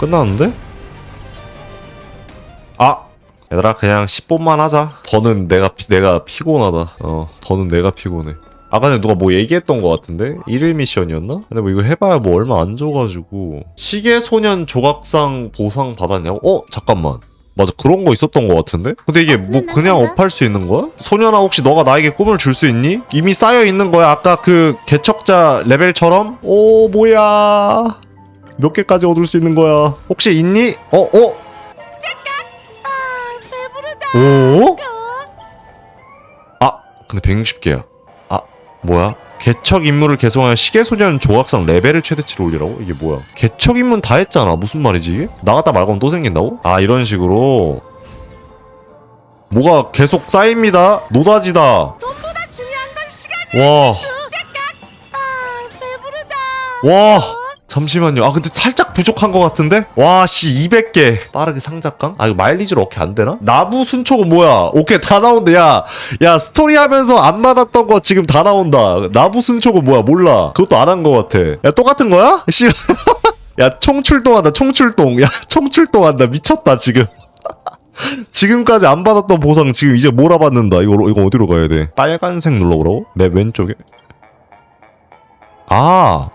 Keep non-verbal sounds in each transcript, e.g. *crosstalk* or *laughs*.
끝났는데? 아! 얘들아 그냥 10분만 하자 더는 내가 피, 내가 피곤하다 어 더는 내가 피곤해 아까 전에 누가 뭐 얘기했던 것 같은데? 1일 미션이었나? 근데 뭐 이거 해봐야 뭐 얼마 안 줘가지고 시계소년 조각상 보상 받았냐고? 어? 잠깐만 맞아 그런 거 있었던 것 같은데? 근데 이게 뭐 그냥 업할 수 있는 거야? 소년아 혹시 너가 나에게 꿈을 줄 수 있니? 이미 쌓여 있는 거야 아까 그 개척자 레벨처럼? 오 뭐야 몇 개까지 얻을 수 있는 거야 혹시 있니? 어? 어? 오? 아 근데 160개야 아 뭐야? 개척 임무를 개송하여 시계소년 조각상 레벨을 최대치로 올리라고? 이게 뭐야? 개척 임무는 다 했잖아 무슨 말이지 이게? 나갔다 말고는 또 생긴다고? 아 이런 식으로 뭐가 계속 쌓입니다 노다지다 돈보다 중요한 건 시간이 와아 배부르다 와 잠시만요. 아 근데 살짝 부족한 것 같은데? 와씨 200개. 빠르게 상작강? 아 이거 마일리지로 어떻게 안 되나? 나부 순초가 뭐야? 오케이 다 나온다. 야 야 스토리 하면서 안 받았던 거 지금 다 나온다. 나부 순초가 뭐야? 몰라. 그것도 안 한 것 같아. 야 똑같은 거야? 씨 야 총출동한다 총출동. 야 총출동한다. 미쳤다 지금. *laughs* 지금까지 안 받았던 보상 지금 이제 몰아받는다. 이거 이거 어디로 가야 돼? 빨간색 눌러보라고? 내 왼쪽에? 아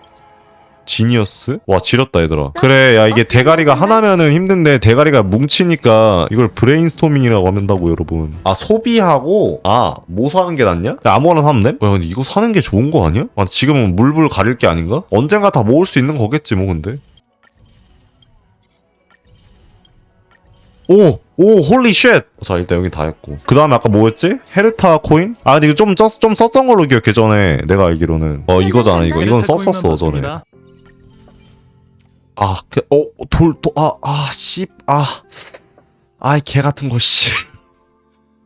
지니어스? 와 지렸다 얘들아 그래 야 이게 대가리가 하나면은 힘든데 대가리가 뭉치니까 이걸 브레인스토밍이라고 한다고 여러분 아 소비하고 아 뭐 사는 게 낫냐? 야, 아무거나 사면 돼? 야 근데 이거 사는 게 좋은 거 아니야? 아, 지금은 물불 가릴 게 아닌가? 언젠가 다 모을 수 있는 거겠지 뭐 근데 오! 오 홀리 쉣! 자 일단 여기 다 했고 그 다음에 아까 뭐였지? 헤르타 코인? 아 근데 이거 좀, 쪘, 좀 썼던 걸로 기억해 전에 내가 알기로는 어 이거잖아 이거 이건 썼었어 전에 아, 그, 어, 돌, 도, 아, 아, 씨, 아, 아이, 개 같은 거, 씨.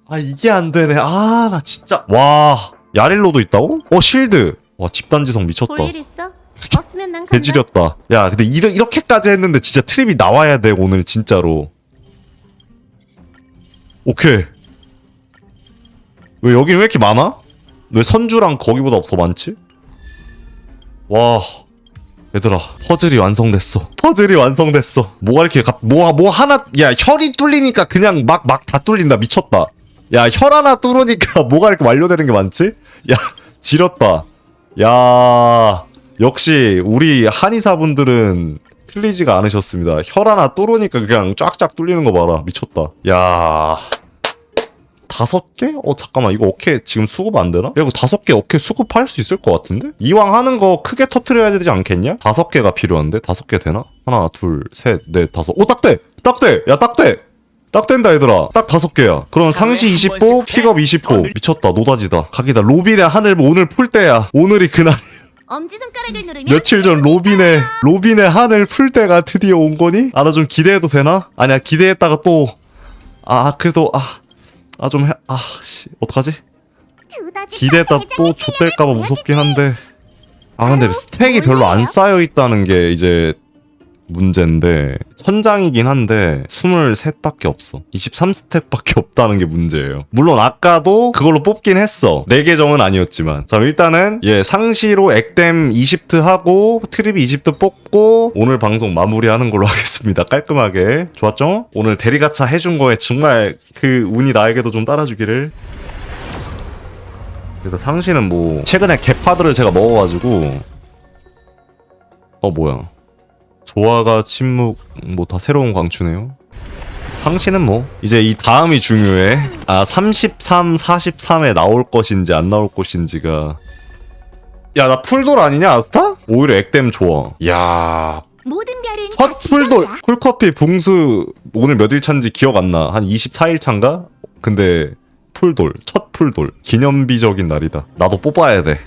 아, 이게 안 되네. 아, 나 진짜. 와, 야릴로도 있다고? 어, 실드. 와, 집단지성 미쳤다. 볼일 있어? 없으면 난 간다 개지렸다. 야, 근데 이러, 이렇게까지 했는데 진짜 트립이 나와야 돼, 오늘, 진짜로. 오케이. 왜 여긴 왜 이렇게 많아? 왜 선주랑 거기보다 더 많지? 와. 얘들아, 퍼즐이 완성됐어. 퍼즐이 완성됐어. 뭐가 이렇게, 갑, 뭐, 뭐 하나, 야, 혈이 뚫리니까 그냥 막, 막 다 뚫린다. 미쳤다. 야, 혈 하나 뚫으니까 *laughs* 뭐가 이렇게 완료되는 게 많지? 야, 지렸다. 야, 역시 우리 한의사분들은 틀리지가 않으셨습니다. 혈 하나 뚫으니까 그냥 쫙쫙 뚫리는 거 봐라. 미쳤다. 야. 다섯 개? 어 잠깐만 이거 어케 지금 수급 안 되나? 야, 이거 다섯 개 어케 수급할 수 있을 것 같은데? 이왕 하는 거 크게 터트려야 되지 않겠냐? 다섯 개가 필요한데? 다섯 개 되나? 하나 둘셋넷 다섯 오딱 돼! 딱 돼! 야딱 돼! 딱 된다 얘들아 딱 다섯 개야 그럼 상시 20보 픽업 20보 미쳤다 노다지다 각이다 로빈의 하늘 오늘 풀 때야 오늘이 그날 엄지손가락을 누르면 며칠 전 로빈의 로빈의 하늘 풀 때가 드디어 온 거니? 아 나 좀 기대해도 되나? 아니야 기대했다가 또 아 그래도 아 아좀해 아 씨 어떡하지? 기대했다 또 좆될까봐 무섭긴 한데. 아 근데 스택이 별로 안 쌓여 있다는 게 이제 문제인데 천장이긴 한데 23밖에 없어. 23스택밖에 없다는 게 문제예요. 물론 아까도 그걸로 뽑긴 했어. 4계정은 아니었지만. 자 일단은 예 상시로 액댐 20트 하고 트립 20트 뽑고 오늘 방송 마무리하는 걸로 *laughs* 하겠습니다. 깔끔하게. 좋았죠? 오늘 대리가차 해준 거에 정말 그 운이 나에게도 좀 따라주기를. 그래서 상시는 뭐 최근에 개파들을 제가 먹어가지고 어 뭐야 조화가 침묵 뭐 다 새로운 광추네요. 상시는 뭐 이제 이 다음이 중요해. 아 33, 43에 나올 것인지 안 나올 것인지가 야 나 풀돌 아니냐 아스타? 오히려 액땜 좋아. 야 모든 별은 풀돌 쿨커피 붕수 오늘 몇 일 차인지 기억 안 나. 한 24일 차인가? 근데 풀돌 첫 풀돌 기념비적인 날이다. 나도 뽑아야 돼.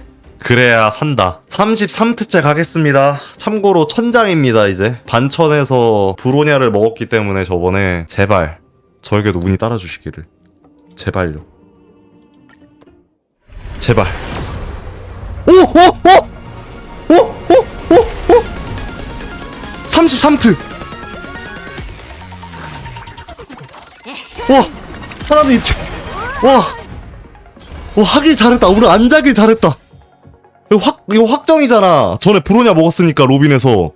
그래야 산다. 33트째 가겠습니다. 참고로 천장입니다, 이제. 반천에서 브로니아를 먹었기 때문에 저번에 제발 저에게도 운이 따라주시기를. 제발요. 제발. 오! 오! 오! 오! 오! 오! 오! 33트! 와! 하나님, 제- 와! 와, 하길 잘했다. 오늘 안 자길 잘했다. 이거 확 이거 확정이잖아. 전에 브로냐 먹었으니까 로빈에서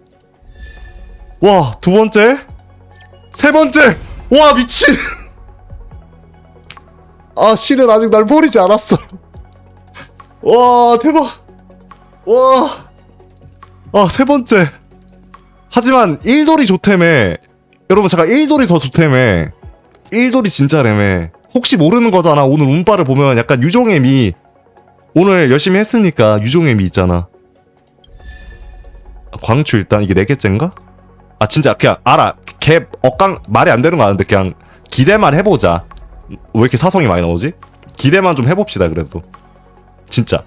와, 두 번째. 세 번째. 와, 미친. *laughs* 아, 신은 아직 날 버리지 않았어. *laughs* 와, 대박. 와. 아, 세 번째. 하지만 1돌이 좋다며. 여러분, 제가 1돌이 더 좋다며. 1돌이 진짜 래매. 혹시 모르는 거잖아. 오늘 운빨을 보면 약간 유종의 미. 오늘 열심히 했으니까 유종의 미 있잖아. 아, 광추 일단 이게 네 개째인가? 아 진짜 그냥 알아. 개 억강 말이 안 되는 거 아는데 그냥 기대만 해보자. 왜 이렇게 사성이 많이 나오지? 기대만 좀 해봅시다 그래도. 진짜.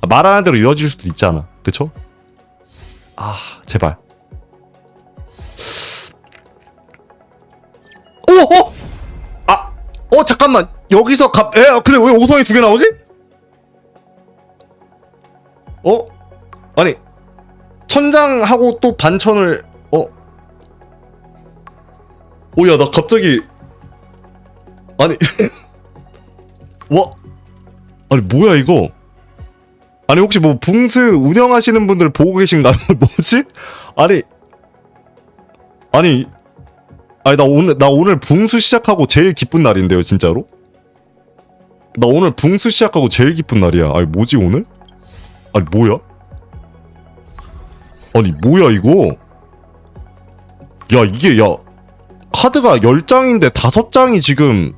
아, 말하는 대로 이루어질 수도 있잖아. 그쵸? 아 제발. 오! 어! 아! 어 잠깐만 여기서 갑.. 에? 근데 왜 오성이 두 개 나오지? 어? 아니 천장하고 또 반천을 어? 오야 나 갑자기 아니 *laughs* 와 아니 뭐야 이거 아니 혹시 뭐 붕스 운영하시는 분들 보고 계신가요? *laughs* 뭐지? 아니 아니 아니 나 오늘 나 오늘 붕수 시작하고 제일 기쁜 날인데요 진짜로? 나 오늘 붕수 시작하고 제일 기쁜 날이야 아니 뭐지 오늘? 아니 뭐야? 아니 뭐야 이거? 야 이게 야 카드가 10장인데 5장이 지금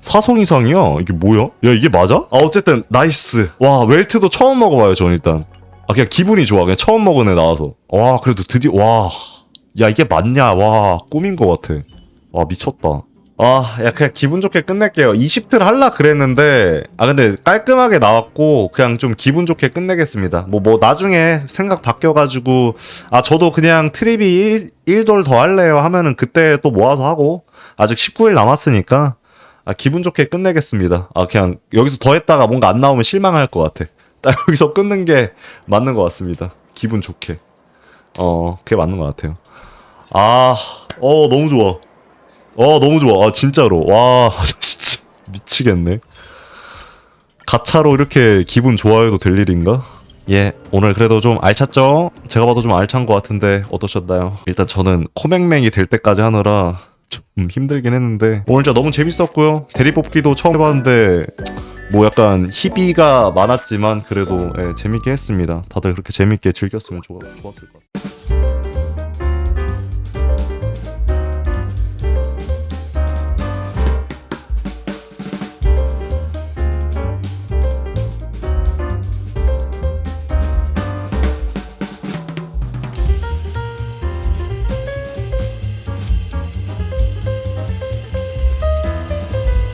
사성 이상이야? 이게 뭐야? 야 이게 맞아? 아 어쨌든 나이스. 와 웰트도 처음 먹어봐요 전 일단. 아 그냥 기분이 좋아. 그냥 처음 먹은 애 나와서. 와 그래도 드디어 와. 야 이게 맞냐? 와 꿈인 것 같아. 와 미쳤다 아, 야, 그냥 기분 좋게 끝낼게요. 20틀 할라 그랬는데, 아, 근데 깔끔하게 나왔고, 그냥 좀 기분 좋게 끝내겠습니다. 뭐, 뭐, 나중에 생각 바뀌어가지고, 아, 저도 그냥 트립이 1, 돌 더 할래요 하면은 그때 또 모아서 하고, 아직 19일 남았으니까, 아, 기분 좋게 끝내겠습니다. 아, 그냥 여기서 더 했다가 뭔가 안 나오면 실망할 것 같아. 딱 *laughs* 여기서 끊는 게 맞는 것 같습니다. 기분 좋게. 어, 그게 맞는 것 같아요. 아, 어, 너무 좋아. 어 너무 좋아 아 진짜로 와 *laughs* 진짜 미치겠네 가차로 이렇게 기분 좋아해도 될 일인가? 예 오늘 그래도 좀 알찼죠? 제가 봐도 좀 알찬 것 같은데 어떠셨나요? 일단 저는 코맹맹이 될 때까지 하느라 좀 힘들긴 했는데 오늘 진짜 너무 재밌었고요 대리뽑기도 처음 해봤는데 뭐 약간 희비가 많았지만 그래도 예, 재밌게 했습니다 다들 그렇게 재밌게 즐겼으면 좋, 좋았을 것 같아요